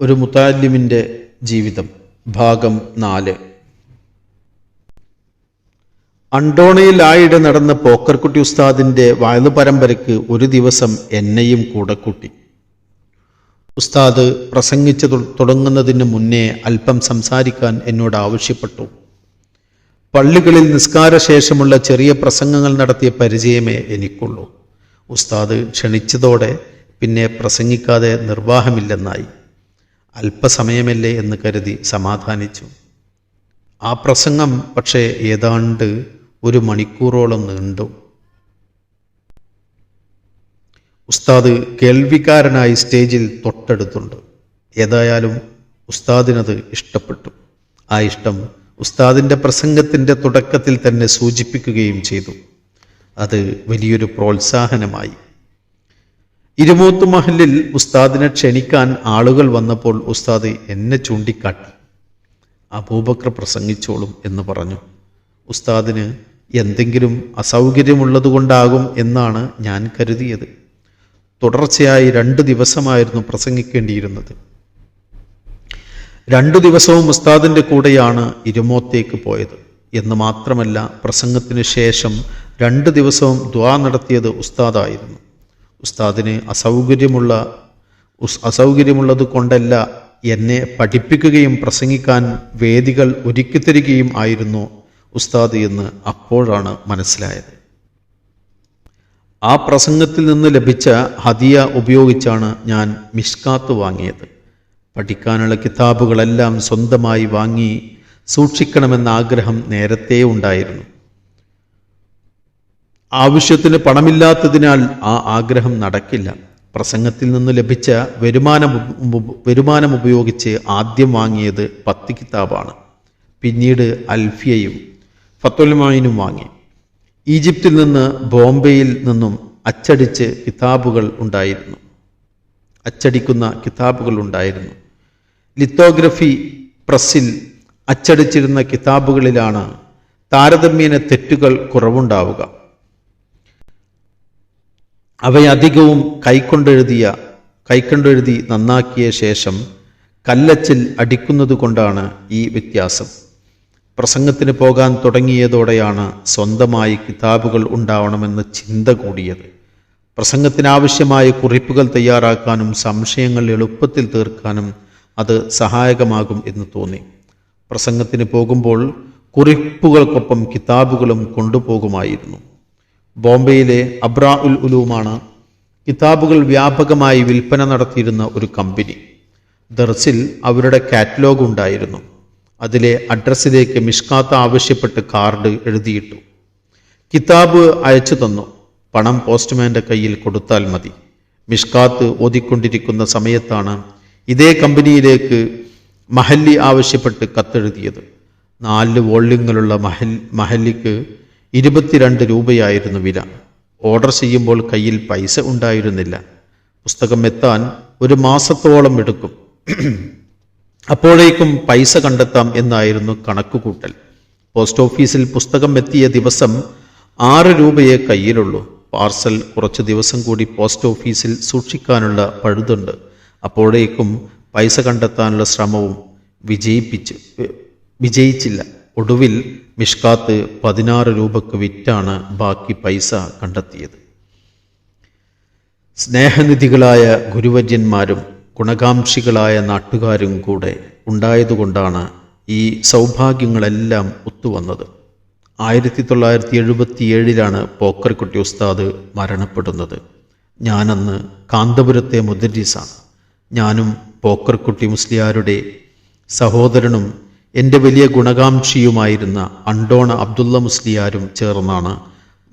ഒരു മുത്താലിമിന്റെ ജീവിതം. ഭാഗം നാല്. അണ്ടോണയിൽ ആയിടെ നടന്ന പോക്കർകുട്ടി ഉസ്താദിന്റെ വായു പരമ്പരയ്ക്ക് ഒരു ദിവസം എന്നെയും കൂടെ കൂട്ടി. ഉസ്താദ് പ്രസംഗിച്ചു തുടങ്ങുന്നതിന് മുന്നേ അല്പം സംസാരിക്കാൻ എന്നോട് ആവശ്യപ്പെട്ടു. പള്ളികളിൽ നിസ്കാരശേഷമുള്ള ചെറിയ പ്രസംഗങ്ങൾ നടത്തിയ പരിചയമേ എനിക്കുള്ളൂ. ഉസ്താദ് ക്ഷണിച്ചതോടെ പിന്നെ പ്രസംഗിക്കാതെ നിർവാഹമില്ലെന്നായി. അല്പസമയമല്ലേ എന്ന് കരുതി സമാധാനിച്ചു. ആ പ്രസംഗം പക്ഷേ ഏതാണ്ട് ഒരു മണിക്കൂറോളം നീണ്ടു. ഉസ്താദ് കേൾവിക്കാരനായി സ്റ്റേജിൽ തൊട്ടടുത്തുണ്ട്. ഏതായാലും ഉസ്താദിനത് ഇഷ്ടപ്പെട്ടു. ആ ഇഷ്ടം ഉസ്താദിന്റെ പ്രസംഗത്തിന്റെ തുടക്കത്തിൽ തന്നെ സൂചിപ്പിക്കുകയും ചെയ്തു. അത് വലിയൊരു പ്രോത്സാഹനമായി. ഇരുമൂത്ത് മഹലിൽ ഉസ്താദിനെ ക്ഷണിക്കാൻ ആളുകൾ വന്നപ്പോൾ ഉസ്താദ് എന്നെ ചൂണ്ടിക്കാട്ടി. അബൂബക്കർ പ്രസംഗിച്ചോളും എന്ന് പറഞ്ഞു. ഉസ്താദിന് എന്തെങ്കിലും അസൗകര്യമുള്ളതുകൊണ്ടാകും എന്നാണ് ഞാൻ കരുതിയത്. തുടർച്ചയായി രണ്ട് ദിവസമായിരുന്നു പ്രസംഗിക്കേണ്ടിയിരുന്നത്. രണ്ടു ദിവസവും ഉസ്താദിന്റെ കൂടെയാണ് ഇരുമോത്തേക്ക് പോയത് എന്ന് മാത്രമല്ല പ്രസംഗത്തിന് ശേഷം രണ്ട് ദിവസവും ദ്വാ നടത്തിയത് ഉസ്താദായിരുന്നു. ഉസ്താദിന് അസൗകര്യമുള്ള അസൗകര്യമുള്ളത് കൊണ്ടല്ല എന്നെ പഠിപ്പിക്കുകയും പ്രസംഗിക്കാൻ വേദികൾ ഒരുക്കിത്തരികയും ആയിരുന്നു ഉസ്താദ് എന്ന് അപ്പോഴാണ് മനസ്സിലായത്. ആ പ്രസംഗത്തിൽ നിന്ന് ലഭിച്ച ഹദിയ ഉപയോഗിച്ചാണ് ഞാൻ മിഷ്കാത്ത് വാങ്ങിയത്. പഠിക്കാനുള്ള കിതാബുകളെല്ലാം സ്വന്തമായി വാങ്ങി സൂക്ഷിക്കണമെന്ന ആഗ്രഹം നേരത്തെ ഉണ്ടായിരുന്നു. ആവശ്യത്തിന് പണമില്ലാത്തതിനാൽ ആ ആഗ്രഹം നടക്കില്ല. പ്രസംഗത്തിൽ നിന്ന് ലഭിച്ച വരുമാനം വരുമാനം ഉപയോഗിച്ച് ആദ്യം വാങ്ങിയത് പത്ത് കിതാബാണ്. പിന്നീട് അൽഫിയയും ഫത്തുൽമായിനും വാങ്ങി. ഈജിപ്തിൽ നിന്ന് ബോംബെയിൽ നിന്നും അച്ചടിച്ച് കിതാബുകൾ ഉണ്ടായിരുന്നു. അച്ചടിക്കുന്ന കിതാബുകൾ ഉണ്ടായിരുന്നു. ലിത്തോഗ്രഫി പ്രസ്സിൽ അച്ചടിച്ചിരുന്ന കിതാബുകളിലാണ് താരതമ്യേന തെറ്റുകൾ കുറവുണ്ടാവുക. അവയധികവും കൈക്കൊണ്ടെഴുതിയ കൈക്കൊണ്ടെഴുതി നന്നാക്കിയ ശേഷം കല്ലച്ചിൽ അടിക്കുന്നതുകൊണ്ടാണ് ഈ വ്യത്യാസം. പ്രസംഗത്തിന് പോകാൻ തുടങ്ങിയതോടെയാണ് സ്വന്തമായി കിതാബുകൾ ഉണ്ടാവണമെന്ന് ചിന്ത കൂടിയത്. പ്രസംഗത്തിനാവശ്യമായ കുറിപ്പുകൾ തയ്യാറാക്കാനും സംശയങ്ങൾ എളുപ്പത്തിൽ തീർക്കാനും അത് സഹായകമാകും എന്ന് തോന്നി. പ്രസംഗത്തിന് പോകുമ്പോൾ കുറിപ്പുകൾക്കൊപ്പം കിതാബുകളും കൊണ്ടുപോകുമായിരുന്നു. ബോംബെയിലെ അബ്രാ ഉൽ ഉലൂമാണ് കിതാബുകൾ വ്യാപകമായി വിൽപ്പന നടത്തിയിരുന്ന ഒരു കമ്പനി. ദർസിൽ അവരുടെ കാറ്റലോഗ് ഉണ്ടായിരുന്നു. അതിലെ അഡ്രസ്സിലേക്ക് മിഷ്കാത്ത ആവശ്യപ്പെട്ട് കാർഡ് എഴുതിയിട്ടു. കിതാബ് അയച്ചു തന്നു. പണം പോസ്റ്റ്മാന്റെ കയ്യിൽ കൊടുത്താൽ മതി. മിഷ്കാത്ത് ഓതിക്കൊണ്ടിരിക്കുന്ന സമയത്താണ് ഇതേ കമ്പനിയിലേക്ക് മഹല്ലി ആവശ്യപ്പെട്ട് കത്തെഴുതിയത്. നാല് വോള്യങ്ങളുള്ള മഹൽ മഹല്ലിക്ക് ഇരുപത്തിരണ്ട് രൂപയായിരുന്നു വില. ഓർഡർ ചെയ്യുമ്പോൾ കയ്യിൽ പൈസ ഉണ്ടായിരുന്നില്ല. പുസ്തകം എത്താൻ ഒരു മാസത്തോളം എടുക്കും. അപ്പോഴേക്കും പൈസ കണ്ടെത്താം എന്നായിരുന്നു കണക്കുകൂട്ടൽ. പോസ്റ്റ് ഓഫീസിൽ പുസ്തകം എത്തിയ ദിവസം ആറ് രൂപയെ കയ്യിലുള്ളൂ. പാർസൽ കുറച്ച് ദിവസം കൂടി പോസ്റ്റ് ഓഫീസിൽ സൂക്ഷിക്കാനുള്ള പഴുതുണ്ട്. അപ്പോഴേക്കും പൈസ കണ്ടെത്താനുള്ള ശ്രമവും വിജയിപ്പിച്ച് വിജയിച്ചില്ല. ഒടുവിൽ മിഷ്കാത്ത് പതിനാറ് രൂപക്ക് വിറ്റാണ് ബാക്കി പൈസ കണ്ടെത്തിയത്. സ്നേഹനിധികളായ ഗുരുവര്യന്മാരും ഗുണകാംക്ഷികളായ നാട്ടുകാരും കൂടെ ഉണ്ടായതുകൊണ്ടാണ് ഈ സൗഭാഗ്യങ്ങളെല്ലാം ഒത്തുവന്നത് ആയിരത്തി തൊള്ളായിരത്തി എഴുപത്തി ഏഴിലാണ് പോക്കർക്കുട്ടി ഉസ്താദ് മരണപ്പെടുന്നത്. ഞാനന്ന് കാന്തപുരത്തെ മുദ്രീസാണ്. ഞാനും പോക്കർക്കുട്ടി മുസ്ലിയാരുടെ സഹോദരനും എന്റെ വലിയ ഗുണകാംക്ഷിയുമായിരുന്ന അണ്ടോണ അബ്ദുള്ള മുസ്ലിയാരും ചേർന്നാണ്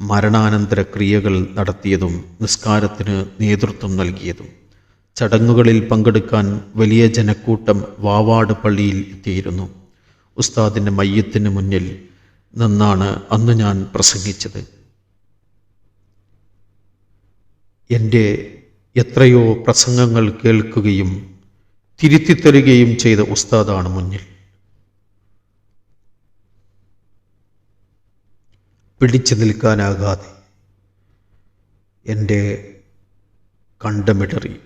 മരണാനന്തര ക്രിയകൾ നടത്തിയതും നിസ്കാരത്തിന് നേതൃത്വം നൽകിയതും. ചടങ്ങുകളിൽ പങ്കെടുക്കാൻ വലിയ ജനക്കൂട്ടം വാവാട് പള്ളിയിൽ എത്തിയിരുന്നു. ഉസ്താദിന്റെ മയ്യത്തിന് മുന്നിൽ നിന്നാണ് അന്ന് ഞാൻ പ്രസംഗിച്ചത്. എന്റെ എത്രയോ പ്രസംഗങ്ങൾ കേൾക്കുകയും തിരുത്തിത്തരുകയും ചെയ്ത ഉസ്താദാണ് മുന്നിൽ. പിടിച്ചു നിൽക്കാനാകാതെ എന്റെ കണ്ടമിടറി.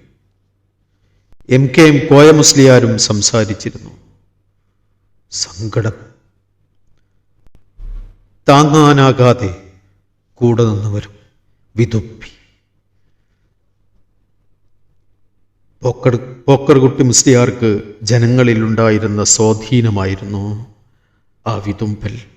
എം കെ എം കോയ മുസ്ലിയാരും സംസാരിച്ചിരുന്നു. സങ്കടം. താങ്ങാനാകാതെ കൂടെ നിന്നവരും വിതുപ്പി. പോക്കർ പോക്കർകുട്ടി മുസ്ലിയാർക്ക് ജനങ്ങളിലുണ്ടായിരുന്ന സ്വാധീനമായിരുന്നു ആ വിതുമ്പൽ.